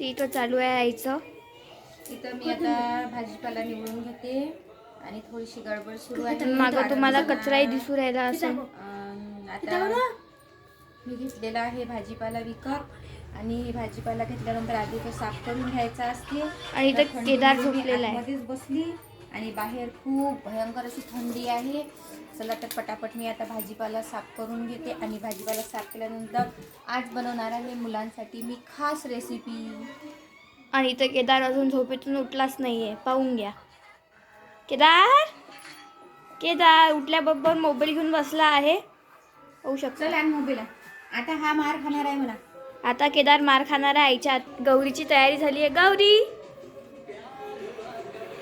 इथं चालू आहे आईचं. तिथं मी आता भाजीपाला निवडून घेते आणि थोडीशी गडबड सुरू आहे. मागं तुम्हाला कचराही दिसू राहिला असं अं, आता मी घेतलेला आहे भाजीपाला विकत आणि भाजीपाला घेतल्यानंतर आधी तो साफ करून घ्यायचा असते. आणि तर इथं केदार झोपलेला आहे. आतमध्येच बसली. आणि बाहेर खूप भयंकर अशी थंडी आहे. चला तर पटापट मी आता भाजीपाला साफ करून घेते आणि भाजीपाला साफ केल्यानंतर आज बनवणार आहे मुलांसाठी मी खास रेसिपी आणि इथं केदार अजून झोपेतून उठलाच नाहीये. पाहून घ्या. केदार? केदार उठल्याबरोबर मोबाईल घेऊन बसला आहे. होऊ शकतं. आणि मोबाईल आता हा मार खाणार आहे म्हणा. आता केदार मार खाणार आहे. आईच्या गौरीची तयारी झाली आहे. गौरी!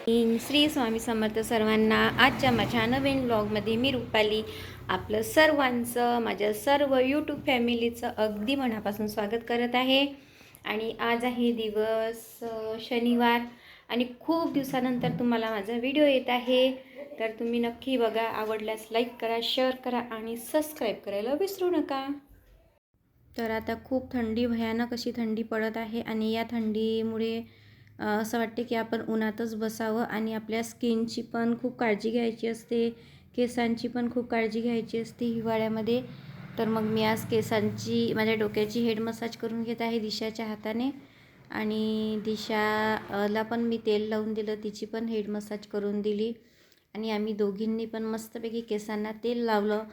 श्री स्वामी समर्थ सर्वांना आजच्या माझ्या नवीन ब्लॉगमध्ये मी रुपाली आपलं सर्वांचं माझ्या सर्व यूट्यूब फॅमिलीचं अगदी मनापासून स्वागत करत आहे. आणि आज आहे दिवस शनिवार आणि खूप दिवसानंतर तुम्हाला माझा व्हिडिओ येत आहे. तर तुम्ही नक्की बघा आवडल्यास लाईक करा शेअर करा आणि सबस्क्राईब करायला विसरू नका. तर आता खूप थंडी भयानक अशी थंडी पडत आहे आणि या थंडीमुळे असं वाटते की आपण उन्हातच बसावं आणि आपल्या स्किनची पण खूप काळजी घ्यायची असते केसांची पण खूप काळजी घ्यायची असते हिवाळ्यामध्ये. तर मग मी आज केसांची माझ्या डोक्याची हेड मसाज करून घेत आहे दिशाच्या हाताने. आणि दिशाला पण मी तेल लावून दिलं तिची पण हेड मसाज करून दिली. आणि आम्ही दोघींनी पण मस्तपैकी केसांना तेल लावलं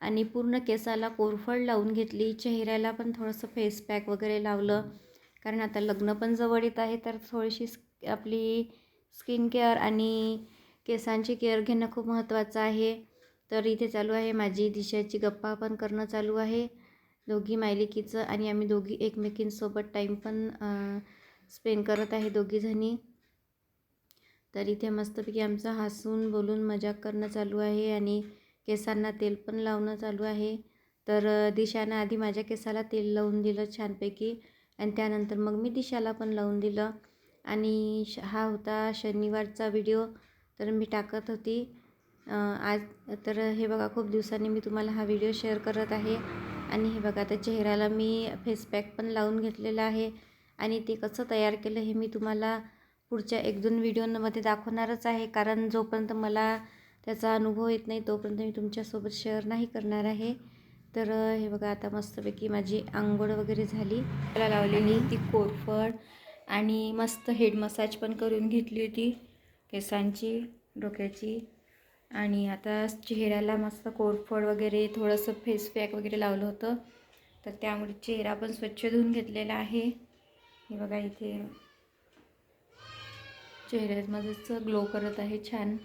आणि पूर्ण केसाला कोरफड लावून घेतली चेहऱ्याला पण थोडंसं फेस पॅक वगैरे लावलं. कारण आता लग्न पण जवळ येत आहे तर थोडीशी स्क आपली स्किन केअर आणि केसांची केअर घेणं खूप महत्त्वाचं आहे. तर इथे चालू आहे माझी दिशाची गप्पा पण करणं चालू आहे. दोघी मायलिकीचं आणि आम्ही दोघी एकमेकींसोबत टाईम पण स्पेंड करत आहे दोघीजणी तर इथे मस्तपैकी आमचं हसून बोलून मजाक करणं चालू आहे आणि केसांना तेल पण लावणं चालू आहे. तर दिशानं आधी माझ्या केसाला तेल लावून दिलं छानपैकी. आणि त्यानंतर मग मी दिशाला पण लावून दिलं. आणि श हा होता शनिवारचा व्हिडिओ तर मी टाकत होती. आज तर हे बघा खूप दिवसांनी मी तुम्हाला हा व्हिडिओ शेअर करत आहे. आणि हे बघा त्या चेहऱ्याला मी फेसपॅक पण लावून घेतलेला आहे. आणि ते कसं तयार केलं हे मी तुम्हाला पुढच्या एक दोन व्हिडिओमध्ये दाखवणारच आहे. कारण जोपर्यंत मला त्याचा अनुभव येत नाही तोपर्यंत मी तुमच्यासोबत शेअर नाही करणार आहे. तर हे बघा आता मस्तपैकी माझी आंघोळ वगैरे झाली. त्याला लावलेली ती कोरफड आणि मस्त हेड मसाज पण करून घेतली होती केसांची डोक्याची. आणि आता चेहऱ्याला मस्त कोरफड वगैरे थोडंसं फेस पॅक वगैरे लावलं होतं. तर त्यामुळे चेहरा पण स्वच्छ धुवून घेतलेला आहे. हे बघा इथे चेहऱ्यामध्येच ग्लो करत आहे छान.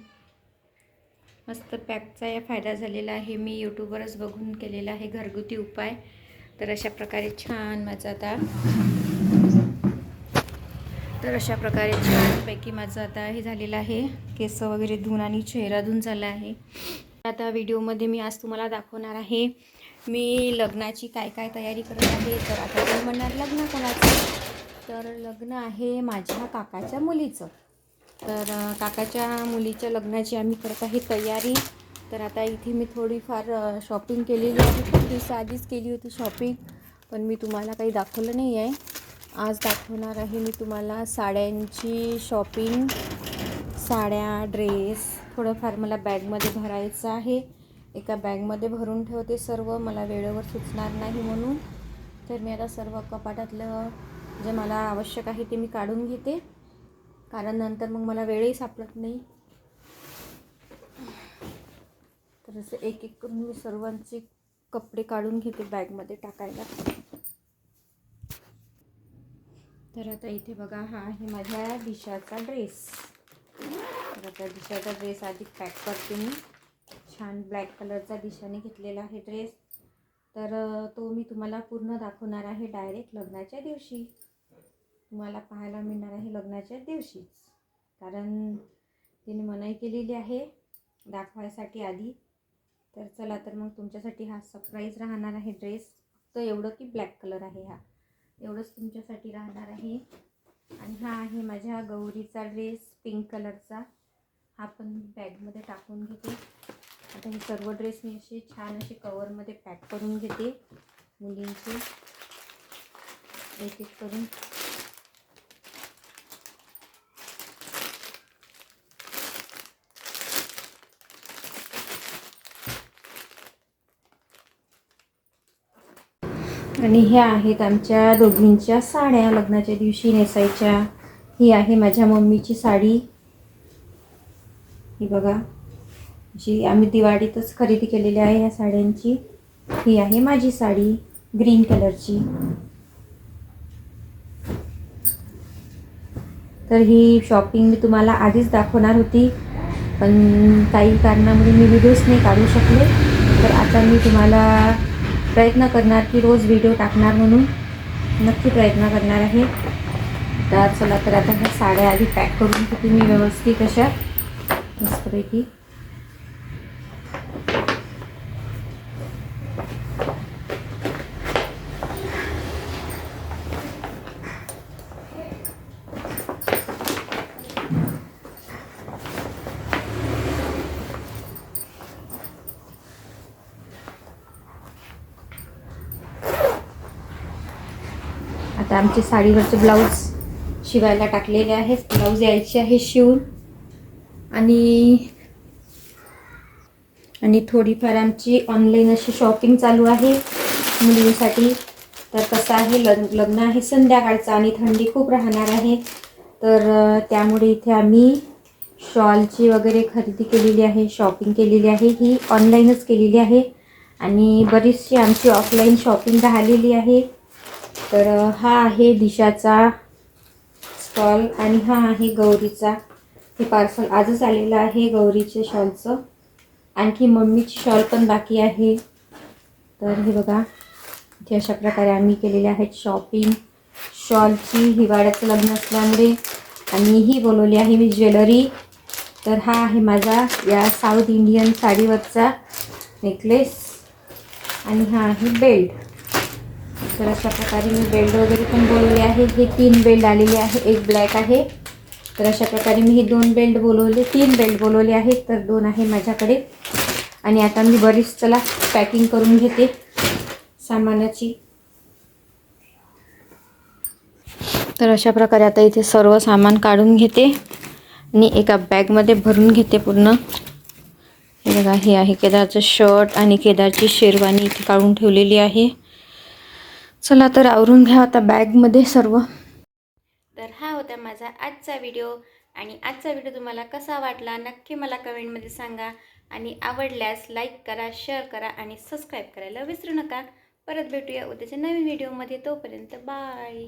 मस्त पॅकचा या फायदा झालेला आहे. मी यूट्यूबवरच बघून केलेला आहे घरगुती उपाय. तर अशा प्रकारे छान माझं आता तर अशा प्रकारे छानपैकी माझं आता हे झालेलं आहे. केस वगैरे धुवून आणि चेहरा धुवून झाला आहे. आता व्हिडिओमध्ये मी आज तुम्हाला दाखवणार आहे. मी लग्नाची काय काय तयारी करत आहे तर आता तुम्ही म्हणणार लग्न कोणाचं? तर लग्न आहे माझ्या काकाच्या मुलीचं. तर काकाच्या मुलीच्या लग्नाची आम्ही करत आहे तयारी. तर आता इथे मी थोडीफार शॉपिंग केलेली होती खूप दिवसाआधीच केली होती शॉपिंग पण मी तुम्हाला काही दाखवलं नाही आहे. आज दाखवणार आहे मी तुम्हाला साड्यांची शॉपिंग साड्या ड्रेस थोडंफार मला बॅगमध्ये भरायचं आहे. एका बॅगमध्ये भरून ठेवते सर्व. मला वेळेवर सुचणार नाही म्हणून. तर मी आता सर्व कपाटातलं जे मला आवश्यक आहे ते मी काढून घेते. कारण नंतर मग मला वेळही सापडत नाही. तर असं एक एक करून मी सर्वांचे कपडे काढून घेते बॅगमध्ये टाकायला. तर आता इथे बघा हा आहे माझ्या दिशाचा ड्रेस. तर आता दिशाचा ड्रेस आधी पॅक करते मी. छान ब्लॅक कलरचा दिशाने घेतलेला आहे ड्रेस. तर तो मी तुम्हाला पूर्ण दाखवणार आहे डायरेक्ट लग्नाच्या दिवशी. तुम्हाला पाहायला मिळणार आहे लग्नाच्या दिवशीच. कारण तिने मनाई केलेली आहे दाखवायसाठी आधी. तर चला तर मग तुमच्यासाठी हा सरप्राईज राहणार आहे ड्रेस फक्त एवढं की ब्लॅक कलर आहे हा. एवढंच तुमच्यासाठी राहणार आहे. आणि हा आहे माझ्या गौरीचा ड्रेस पिंक कलरचा हा पण बॅगमध्ये टाकून घेते. आता हे सर्व ड्रेस मी असे छान असे कवरमध्ये पॅक करून घेते मुलींचे. एक एक करून. आणि ह्या आहेत आमच्या दोघींच्या साड्या. लग्नाच्या दिवशी नेसायच्या. ही आहे माझ्या मम्मीची साडी. ही बघा. जी आम्ही दिवाळीतच खरेदी केलेली आहे ह्या साड्यांची. ही आहे माझी साडी ग्रीन कलरची. तर ही शॉपिंग मी तुम्हाला आधीच दाखवणार होती पण काही कारणामुळे मी व्हिडिओज नाही काढू शकले. तर आता मी तुम्हाला प्रयत्न करणार की रोज व्हिडिओ टाकणार म्हणून नक्की प्रयत्न करणार आहे. तर चला तर आता ह्या साड्या आधी पॅक करून तुम्ही मी व्यवस्थित अशा. मस्तपैकी. आता आमचे साडीवरचे ब्लाऊज शिवायला टाकलेले आहेत. ब्लाऊज यायचे आहे शिवून. आणि आणि थोडीफार आमची ऑनलाईन अशी शॉपिंग चालू आहे मुलींसाठी. तर कसं आहे लग लग्न आहे संध्याकाळचं आणि थंडी खूप राहणार आहे. तर त्यामुळे इथे आम्ही शॉलची वगैरे खरेदी केलेली आहे शॉपिंग केलेली आहे. ही ऑनलाईनच केलेली आहे. आणि बरीचशी आमची ऑफलाईन शॉपिंग राहिलेली आहे. तर हा आहे दिशाचा स्टॉल आणि हा आहे गौरीचा. हे पार्सल आजच आलेलं आहे गौरीचे शॉलचं आणखी मम्मीची शॉल पण बाकी आहे. तर हे बघा इथे अशा प्रकारे आम्ही केलेले आहेत शॉपिंग शॉलची हिवाळ्याचं लग्न असल्यामुळे आणि ही बोलवली आहे मी ज्वेलरी. तर हा आहे माझा या साऊथ इंडियन साडीवरचा नेकलेस आणि हा आहे बेल्ट तर अशा प्रकारे मी बेल्ट वगैरे पण बोलवले आहे. हे तीन बेल्ट आलेले आहे. एक ब्लॅक आहे. तर अशा प्रकारे मी हे दोन बेल्ट बोलवले. तीन बेल्ट बोलवले आहेत तर दोन आहे माझ्याकडे. आणि आता मी बरीच चला पॅकिंग करून घेते सामानाची. तर अशा प्रकारे आता इथे सर्व सामान काढून घेते आणि एका बॅगमध्ये भरून घेते पूर्ण. हे बघा हे आहे केदारचं शर्ट आणि केदारची शेरवानी इथे काढून ठेवलेली आहे. चला तर आवरून घ्या आता बॅगमध्ये सर्व. तर हा होता माझा आजचा व्हिडिओ. आणि आजचा व्हिडिओ तुम्हाला कसा वाटला नक्की मला कमेंटमध्ये सांगा. आणि आवडल्यास लाईक करा शेअर करा आणि सबस्क्राईब करायला विसरू नका. परत भेटूया उद्याच्या नवीन व्हिडिओमध्ये. तोपर्यंत बाय.